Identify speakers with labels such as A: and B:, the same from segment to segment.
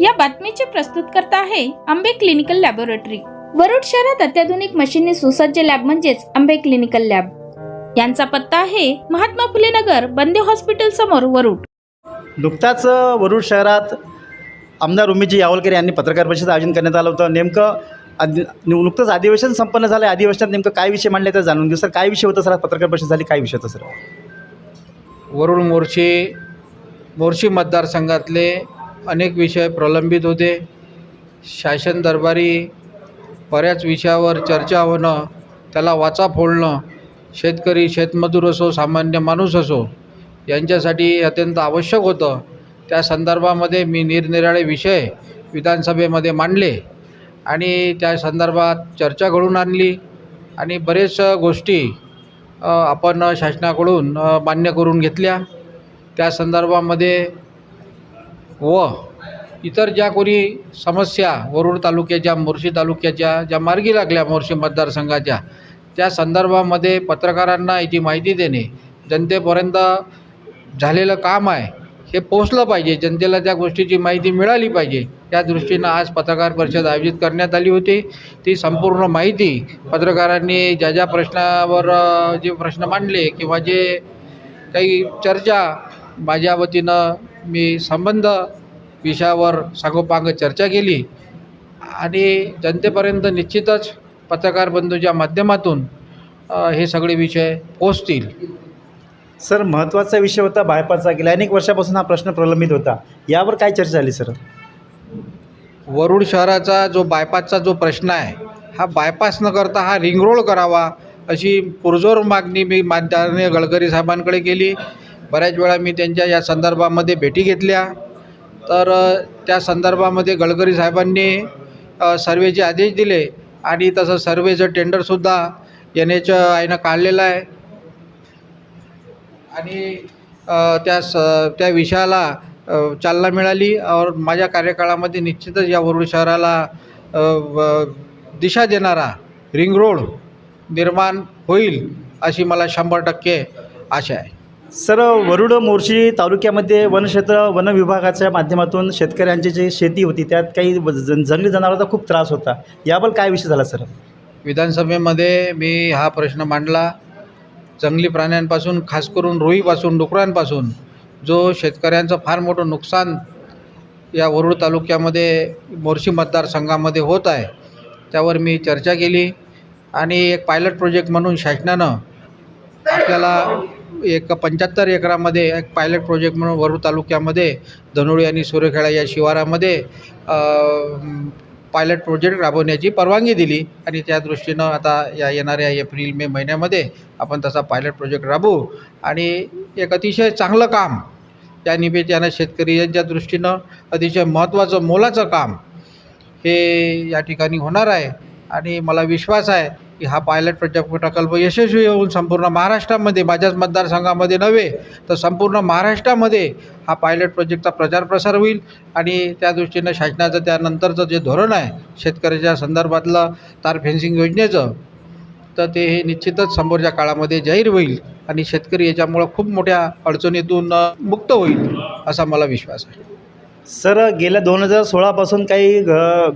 A: या बातमीचे प्रस्तुत करता आहे आंबे क्लिनिकल लॅबोरेटरी. वरुड शहरात अत्याधुनिक मशीनने सुसज्ज लॅब म्हणजेच आंबे क्लिनिकल लॅब. यांचा पत्ता आहे महात्मा फुले नगर बंदे हॉस्पिटल समोर वरुड.
B: नुकताच वरुड शहरात आमदार उमेशजी यावलकर यांनी पत्रकार परिषद आयोजन करण्यात आलं होतं. नेमकं आदि नुकतंच अधिवेशन संपन्न झालं. अधिवेशनात नेमकं काय विषय मांडले तर जाणून घेऊ. सर काय विषय होता सर? पत्रकार परिषद झाली. काय विषय होता सर?
C: वरुड मोर्शी मोर्शी मतदारसंघातले अनेक विषय प्रलंबित होते. शासन दरबारी बऱ्याच विषयावर चर्चा होणं त्याला वाचा फोडणं शेतकरी शेतमजूर असो सामान्य माणूस असो यांच्यासाठी अत्यंत आवश्यक होतं. त्या संदर्भामध्ये मी निरनिराळे विषय विधानसभेमध्ये मांडले आणि त्या संदर्भात चर्चा घडून आणली आणि बरेच गोष्टी आपण शासनाकडून मान्य करून घेतल्या. त्या संदर्भामध्ये व इतर ज्या कोणी समस्या वरुड तालुक्याच्या मोर्शी तालुक्याच्या ज्या मार्गी लागल्या मोर्शी मतदारसंघाच्या त्या संदर्भामध्ये पत्रकारांना याची माहिती देणे जनतेपर्यंत झालेलं काम आहे हे पोचलं पाहिजे. जनतेला त्या गोष्टीची माहिती मिळाली पाहिजे. त्या दृष्टीनं आज पत्रकार परिषद आयोजित करण्यात आली होती. ती संपूर्ण माहिती पत्रकारांनी ज्या ज्या प्रश्नावर जे प्रश्न मांडले किंवा जे काही चर्चा माझ्या वतीनं मी संबंध विषयावर सांगोपांग चर्चा केली आणि जनतेपर्यंत निश्चितच पत्रकार बंधूच्या माध्यमातून हे सगळे विषय पोचतील
B: सर महत्त्वाचा विषय होता बायपासचा. गेल्या अनेक वर्षापासून हा प्रश्न प्रलंबित होता. यावर काय चर्चा झाली सर?
C: वरुड शहराचा जो बायपासचा जो प्रश्न आहे हा बायपास न करता हा रिंग रोड करावा अशी पुरजोर मागणी मी माननीय गडकरी साहेबांकडे केली. बऱ्याच वेळा मी त्यांच्या या संदर्भामध्ये भेटी घेतल्या. तर त्या संदर्भामध्ये गडकरी साहेबांनी सर्वेचे आदेश दिले आणि तसं सर्वेचं टेंडरसुद्धा एन एच आयनं काढलेलं आहे. आणि त्या स त्या विषयाला चालना मिळाली और माझ्या कार्यकाळामध्ये निश्चितच या वरुड शहराला व- दिशा देणारा रिंग रोड निर्माण होईल अशी मला शंभर टक्के आशा आहे.
B: सर वरुड मोर्शी तालुक्यामध्ये वनक्षेत्र वन विभागाच्या माध्यमातून शेतकऱ्यांची जी शेती होती त्यात काही जन जंगली जनावरांचा खूप त्रास होता. यावर काय विषय झाला सर?
C: विधानसभेमध्ये मी हा प्रश्न मांडला. जंगली प्राण्यांपासून खास करून रोईपासून डुकरांपासून जो शेतकऱ्यांचं फार मोठं नुकसान या वरुड तालुक्यामध्ये मोर्शी मतदारसंघामध्ये होत आहे त्यावर मी चर्चा केली. आणि एक पायलट प्रोजेक्ट म्हणून शासनानं आपल्याला एक पंच्याहत्तर एकरामध्ये एक पायलट प्रोजेक्ट म्हणून वरूड तालुक्यामध्ये धनोळी आणि सुरेखेडा या शिवारामध्ये पायलट प्रोजेक्ट राबवण्याची परवानगी दिली. आणि त्या दृष्टीनं आता या येणाऱ्या एप्रिल मे महिन्यामध्ये आपण तसा पायलट प्रोजेक्ट राबवू. आणि एक अतिशय चांगलं काम त्या निमित्तानं शेतकरी यांच्या दृष्टीनं अतिशय महत्त्वाचं मोलाचं काम हे या ठिकाणी होणार आहे. आणि मला विश्वास आहे की हा पायलट प्रोजेक्ट प्रकल्प यशस्वी होऊन संपूर्ण महाराष्ट्रामध्ये माझ्याच मतदारसंघामध्ये नव्हे तर संपूर्ण महाराष्ट्रामध्ये हा पायलट प्रोजेक्टचा प्रचार प्रसार होईल. आणि त्या दृष्टीनं शासनाचं त्यानंतरचं जे धोरण आहे शेतकऱ्याच्या संदर्भातलं तार फेन्सिंग योजनेचं तर ते हे निश्चितच समोरच्या काळामध्ये जाहीर होईल आणि शेतकरी याच्यामुळं खूप मोठ्या अडचणीतून मुक्त होईल असा मला विश्वास आहे.
B: सर गेल्या दोन हजार सोळापासून काही घ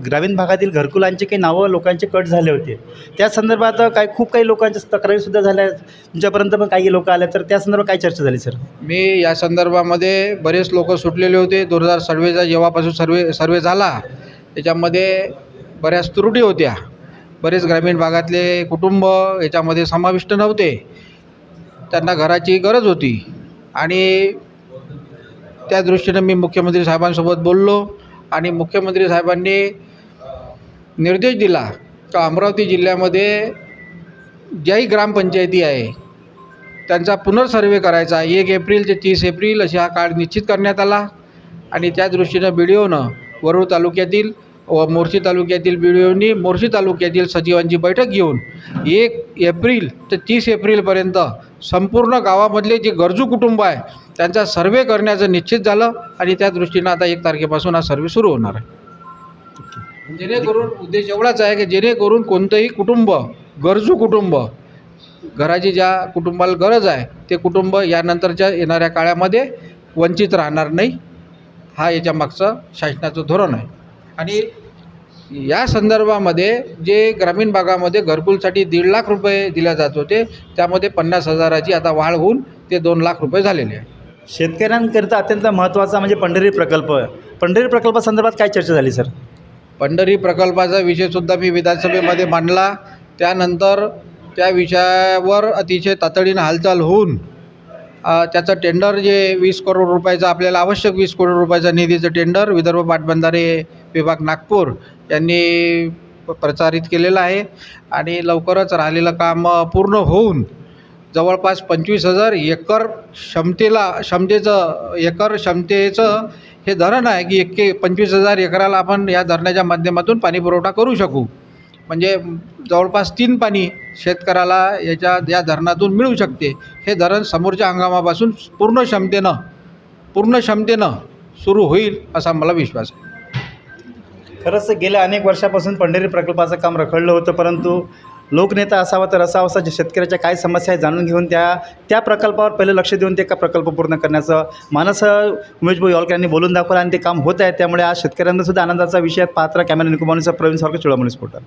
B: ग्रामीण भागातील घरकुलांचे काही नावं लोकांचे कट झाले होते. त्या संदर्भात काही खूप काही लोकांच्या तक्रारीसुद्धा झाल्या. तुमच्यापर्यंत पण काही लोक आल्या तर त्या संदर्भात काय चर्चा झाली सर?
C: मी या संदर्भामध्ये बरेच लोक सुटलेले होते. दोन हजार सर्वेचा जेव्हापासून सर्वे सर्वे झाला त्याच्यामध्ये बऱ्याच त्रुटी होत्या. बरेच ग्रामीण भागातले कुटुंब याच्यामध्ये समाविष्ट नव्हते. त्यांना घराची गरज होती. आणि त्या दृष्टीनं मी मुख्यमंत्री साहेबांसोबत बोललो आणि मुख्यमंत्री साहेबांनी निर्देश दिला का अमरावती जिल्ह्यामध्ये ज्याही ग्रामपंचायती आहे त्यांचा पुनर्सर्वे करायचा. एक एप्रिल ते तीस एप्रिल अशी हा काळ निश्चित करण्यात आला आणि त्या दृष्टीनं बी डी ओनं वरूळ तालुक्यातील व मोर्शी तालुक्यातील बी डी ओनी मोर्शी तालुक्यातील सचिवांची बैठक घेऊन एक एप्रिल ते तीस एप्रिलपर्यंत संपूर्ण गावामधले जे गरजू कुटुंब आहे त्यांचा सर्वे करण्याचं निश्चित झालं आणि त्या दृष्टीनं आता एक तारखेपासून हा सर्वे सुरू होणार आहे. जेणेकरून उद्देश एवढाच आहे की जेणेकरून कोणतंही कुटुंब गरजू कुटुंब घराची ज्या कुटुंबाला गरज आहे ते कुटुंब यानंतरच्या येणाऱ्या काळामध्ये वंचित राहणार नाही. हा याच्या मागचं शासनाचं धोरण आहे. आणि या संदर्भामध्ये जे ग्रामीण भागामध्ये घरकुलसाठी दीड लाख रुपये दिल्या जात होते त्यामध्ये पन्नास हजाराची आता वाढ होऊन ते दोन लाख रुपये झालेले आहे.
B: शेतकऱ्यांकरिता अत्यंत महत्त्वाचा म्हणजे पंढरी प्रकल्प. पंढरी प्रकल्पासंदर्भात काय चर्चा झाली सर?
C: पंढरी प्रकल्पाचा विषयसुद्धा मी विधानसभेमध्ये मांडला. त्यानंतर त्या विषयावर अतिशय तातडीनं हालचाल होऊन त्याचं टेंडर जे वीस करोड रुपयाचं आपल्याला आवश्यक वीस करोड रुपयाचं निधीचं टेंडर विदर्भ पाटबंधारे विभाग नागपूर यांनी प्रचारित केलेलं आहे. आणि लवकरच राहिलेलं काम पूर्ण होऊन जवळपास पंचवीस हजार एकर क्षमतेला क्षमतेचं एकर क्षमतेचं हे धरण आहे की एक पंचवीस हजार एकराला आपण या धरणाच्या माध्यमातून पाणीपुरवठा करू शकू. म्हणजे जवळपास तीन पाणी शेतकऱ्याला याच्या या धरणातून मिळू शकते. हे धरण समोरच्या हंगामापासून पूर्ण क्षमतेनं पूर्ण क्षमतेनं सुरू होईल असा मला विश्वास आहे.
B: खरंच गेल्या अनेक वर्षापासून पंढरी प्रकल्पाचं काम रखडलं होतं परंतु लोकनेता असावा तर असावा असा जे शेतकऱ्याच्या काय समस्या आहे जाणून घेऊन त्या त्या प्रकल्पावर पहिले लक्ष देऊन ते का प्रकल्प पूर्ण करण्याचं मानस उमेश भाऊ यांनी बोलून दाखवलं आणि ते काम होत आहे. त्यामुळे आज शेतकऱ्यांनासुद्धा आनंदाचा विषय पात्र कॅमेरा निकुमानुसार प्रवीण सारखं चुळामणी स्फोटन